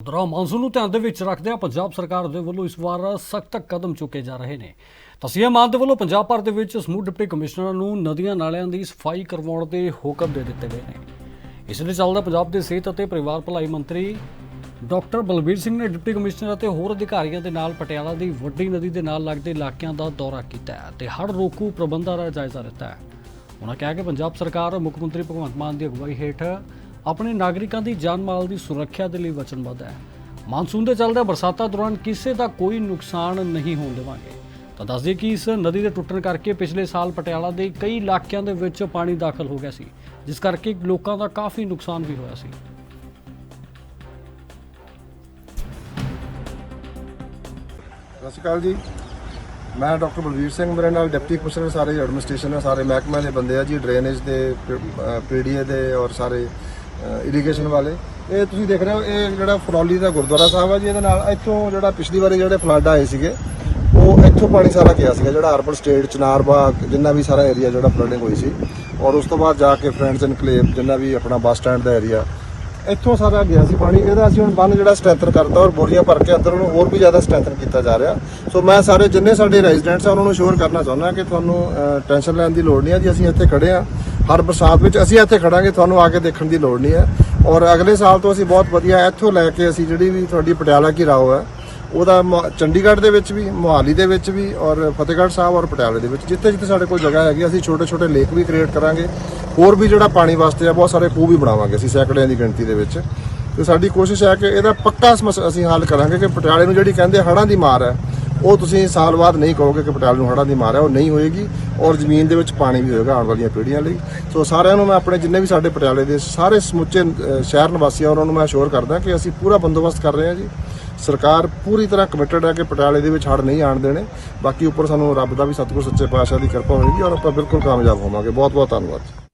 ਦੌਰਾਨ ਮਾਨਸੂਨ ਨੂੰ ਧਿਆਨ ਦੇ ਵਿੱਚ ਰੱਖਦਿਆਂ ਪੰਜਾਬ ਸਰਕਾਰ ਦੇ ਵੱਲੋਂ ਇਸ ਵਾਰ ਸਖਤ ਕਦਮ ਚੁੱਕੇ ਜਾ ਰਹੇ ਨੇ। ਤਸੀਮ ਮਾਨ ਦੇ ਵੱਲੋਂ ਪੰਜਾਬ ਭਰ ਦੇ ਵਿੱਚ ਸਮੂਹ ਡਿਪਟੀ ਕਮਿਸ਼ਨਰਾਂ ਨੂੰ ਨਦੀਆਂ ਨਾਲਿਆਂ ਦੀ ਸਫ਼ਾਈ ਕਰਵਾਉਣ ਦੇ ਹੁਕਮ ਦੇ ਦਿੱਤੇ ਗਏ ਨੇ। ਇਸ ਦੇ ਚੱਲਦਾ ਪੰਜਾਬ ਦੇ ਸਿਹਤ ਅਤੇ ਪਰਿਵਾਰ ਭਲਾਈ ਮੰਤਰੀ ਡਾਕਟਰ ਬਲਬੀਰ ਸਿੰਘ ਨੇ ਡਿਪਟੀ ਕਮਿਸ਼ਨਰ ਅਤੇ ਹੋਰ ਅਧਿਕਾਰੀਆਂ ਦੇ ਨਾਲ ਪਟਿਆਲਾ ਦੀ ਵੱਡੀ ਨਦੀ ਦੇ ਨਾਲ ਲੱਗਦੇ ਇਲਾਕਿਆਂ ਦਾ ਦੌਰਾ ਕੀਤਾ ਹੈ ਤੇ ਹੜ੍ਹ ਰੋਕੂ ਪ੍ਰਬੰਧਾਂ ਦਾ ਜਾਇਜ਼ਾ ਲਿੱਤਾ ਉਹਨਾਂ ਕਿਹਾ ਕਿ ਪੰਜਾਬ ਸਰਕਾਰ ਮੁੱਖ ਮੰਤਰੀ ਭਗਵੰਤ ਮਾਨ ਦੀ ਅਗਵਾਈ ਹੇਠ ਆਪਣੇ ਨਾਗਰਿਕਾਂ ਦੀ ਜਾਨ ਮਾਲ ਦੀ ਸੁਰੱਖਿਆ ਦੇ ਲਈ ਵਚਨਬੱਧ ਹੈ। ਮਾਨਸੂਨ ਦੇ ਚੱਲਦੇ ਬਰਸਾਤਾਂ ਦੌਰਾਨ ਕਿਸੇ ਦਾ ਕੋਈ ਨੁਕਸਾਨ ਨਹੀਂ ਹੋਣ ਦੇਵਾਂਗੇ। ਤਾਂ ਦੱਸ ਦਈਏ ਕਿ ਇਸ ਨਦੀ ਦੇ ਟੁੱਟਣ ਕਰਕੇ ਪਿਛਲੇ ਸਾਲ ਪਟਿਆਲਾ ਦੇ ਕਈ ਇਲਾਕਿਆਂ ਦੇ ਵਿੱਚ ਪਾਣੀ ਦਾਖਲ ਹੋ ਗਿਆ ਸੀ, ਜਿਸ ਕਰਕੇ ਲੋਕਾਂ ਦਾ ਕਾਫੀ ਨੁਕਸਾਨ ਵੀ ਹੋਇਆ ਸੀ। ਸਤਿ ਸ਼੍ਰੀ ਅਕਾਲ ਜੀ। ਮੈਂ ਡਾਕਟਰ ਬਲਵੀਰ ਸਿੰਘ, ਮੇਰੇ ਨਾਲ ਡਿਪਟੀ ਕਮਿਸ਼ਨਰ ਸਾਰੇ, ਐਡਮਿਨਿਸਟ੍ਰੇਸ਼ਨ ਹੈ ਸਾਰੇ ਮਹਿਕਮੇ ਦੇ ਬੰਦੇ ਆ ਜੀ, ਡਰੇਨੇਜ ਦੇ ਪੀਡੀਏ ਦੇ ਔਰ ਸਾਰੇ ਇਰੀਗੇਸ਼ਨ ਵਾਲੇ। ਇਹ ਤੁਸੀਂ ਦੇਖ ਰਹੇ ਹੋ, ਇਹ ਜਿਹੜਾ ਫਰੌਲੀ ਦਾ ਗੁਰਦੁਆਰਾ ਸਾਹਿਬ ਆ ਜੀ, ਇਹਦੇ ਨਾਲ ਇੱਥੋਂ ਜਿਹੜਾ ਪਿਛਲੀ ਵਾਰੀ ਜਿਹੜੇ ਫਲੱਡ ਆਏ ਸੀਗੇ, ਉਹ ਇੱਥੋਂ ਪਾਣੀ ਸਾਰਾ ਗਿਆ ਸੀਗਾ, ਜਿਹੜਾ ਅਰਬਨ ਸਟੇਟ ਚਨਾਰ ਬਾਗ, ਜਿੰਨਾ ਵੀ ਸਾਰਾ ਏਰੀਆ ਜਿਹੜਾ ਫਲੱਡਿੰਗ ਹੋਈ ਸੀ। ਔਰ ਉਸ ਤੋਂ ਬਾਅਦ ਜਾ ਕੇ ਫਰੈਂਡਸ ਇਨਕਲੇਵ ਜਿੰਨਾ ਵੀ ਆਪਣਾ ਬੱਸ ਸਟੈਂਡ ਦਾ ਏਰੀਆ ਇੱਥੋਂ ਸਾਰਾ ਗਿਆ ਸੀ ਪਾਣੀ, ਇਹਦਾ ਅਸੀਂ ਹੁਣ ਬੰਨ ਜਿਹੜਾ ਸਟ੍ਰੈਂਥਨ ਕਰਤਾ ਔਰ ਬੋਰੀਆਂ ਭਰ ਕੇ ਅੰਦਰ ਉਹਨੂੰ ਹੋਰ ਵੀ ਜ਼ਿਆਦਾ ਸਟ੍ਰੈਂਥਨ ਕੀਤਾ ਜਾ ਰਿਹਾ। ਸੋ ਮੈਂ ਸਾਰੇ ਜਿੰਨੇ ਸਾਡੇ ਰੈਜ਼ੀਡੈਂਟਸ ਆ, ਉਹਨਾਂ ਨੂੰ ਸ਼ੋਰ ਕਰਨਾ ਚਾਹੁੰਦਾ ਕਿ ਤੁਹਾਨੂੰ ਟੈਨਸ਼ਨ ਲੈਣ ਦੀ ਲੋੜ ਨਹੀਂ ਹੈ ਜੀ, ਅਸੀਂ ਇੱਥੇ ਖੜੇ ਆ ਹਰ ਬਰਸਾਤ ਵਿੱਚ ਅਸੀਂ ਇੱਥੇ ਖੜਾਂਗੇ ਤੁਹਾਨੂੰ ਆ ਕੇ ਦੇਖਣ ਦੀ ਲੋੜ ਨਹੀਂ ਹੈ। ਔਰ ਅਗਲੇ ਸਾਲ ਤੋਂ ਅਸੀਂ ਬਹੁਤ ਵਧੀਆ ਇੱਥੋਂ ਲੈ ਕੇ ਅਸੀਂ ਜਿਹੜੀ ਵੀ ਤੁਹਾਡੀ ਪਟਿਆਲਾ ਕੀ ਰਾਓ ਹੈ, ਉਹਦਾ ਮ- ਚੰਡੀਗੜ੍ਹ ਦੇ ਵਿੱਚ ਵੀ, ਮੋਹਾਲੀ ਦੇ ਵਿੱਚ ਵੀ ਔਰ ਫਤਿਹਗੜ੍ਹ ਸਾਹਿਬ ਔਰ ਪਟਿਆਲੇ ਦੇ ਵਿੱਚ ਜਿੱਥੇ ਜਿੱਥੇ ਸਾਡੇ ਕੋਲ ਜਗ੍ਹਾ ਹੈਗੀ, ਅਸੀਂ ਛੋਟੇ ਛੋਟੇ ਲੇਕ ਵੀ ਕ੍ਰੀਏਟ ਕਰਾਂਗੇ। ਹੋਰ ਵੀ ਜਿਹੜਾ ਪਾਣੀ ਵਾਸਤੇ ਆ ਬਹੁਤ ਸਾਰੇ ਖੂਹ ਵੀ ਬਣਾਵਾਂਗੇ ਅਸੀਂ ਸੈਂਕੜਿਆਂ ਦੀ ਗਿਣਤੀ ਦੇ ਵਿੱਚ। ਤੇ ਸਾਡੀ ਕੋਸ਼ਿਸ਼ ਹੈ ਕਿ ਇਹਦਾ ਪੱਕਾ ਸਮੱਸ- ਅਸੀਂ ਹੱਲ ਕਰਾਂਗੇ ਕਿ ਪਟਿਆਲੇ ਨੂੰ ਜਿਹੜੀ ਕਹਿੰਦੇ ਹੜ੍ਹਾਂ ਦੀ ਮਾਰ ਹੈ ਉਹ ਤੁਸੀਂ ਸਾਲ ਬਾਅਦ ਨਹੀਂ ਕਹੋਗੇ ਕਿ ਪਟਿਆਲੇ ਨੂੰ ਹੜ੍ਹਾਂ ਦੀ ਮਾਰ ਹੈ ਉਹ ਨਹੀਂ ਹੋਏਗੀ ਔਰ ਜ਼ਮੀਨ ਦੇ ਵਿੱਚ ਪਾਣੀ ਵੀ ਹੋਏਗਾ ਆਉਣ ਵਾਲੀਆਂ ਪੀੜ੍ਹੀਆਂ ਲਈ। ਸੋ ਸਾਰਿਆਂ ਨੂੰ ਮੈਂ ਆਪਣੇ ਜਿੰਨੇ ਵੀ ਸਾਡੇ ਪਟਿਆਲੇ ਦੇ ਸਾਰੇ ਸਮੁੱਚੇ ਅ, ਸ਼ਹਿਰ ਨਿਵਾਸੀਆਂ ਉਹਨਾਂ ਨੂੰ ਮੈਂ ਅਸ਼ੋਰ ਕਰਦਾ ਕਿ ਅਸੀਂ ਪੂਰਾ ਬੰਦੋਬਸਤ ਕਰ ਰਹੇ ਹਾਂ ਜੀ। ਸਰਕਾਰ ਪੂਰੀ ਤਰ੍ਹਾਂ ਕਮਿਟਡ ਹੈ ਕਿ ਪਟਿਆਲੇ ਦੇ ਵਿੱਚ ਹੜ੍ਹ ਨਹੀਂ ਆਣ ਦੇਣੇ। ਬਾਕੀ ਉੱਪਰ ਸਾਨੂੰ ਰੱਬ ਦਾ ਵੀ ਸਤਿਗੁਰ ਸੱਚੇ ਪਾਤਸ਼ਾਹ ਦੀ ਕਿਰਪਾ ਹੋਏਗੀ ਔਰ ਆਪਾਂ ਬਿਲਕੁਲ ਕਾਮਯਾਬ ਹੋਵਾਂਗੇ। ਬਹੁਤ ਬਹੁਤ ਧੰਨਵਾਦ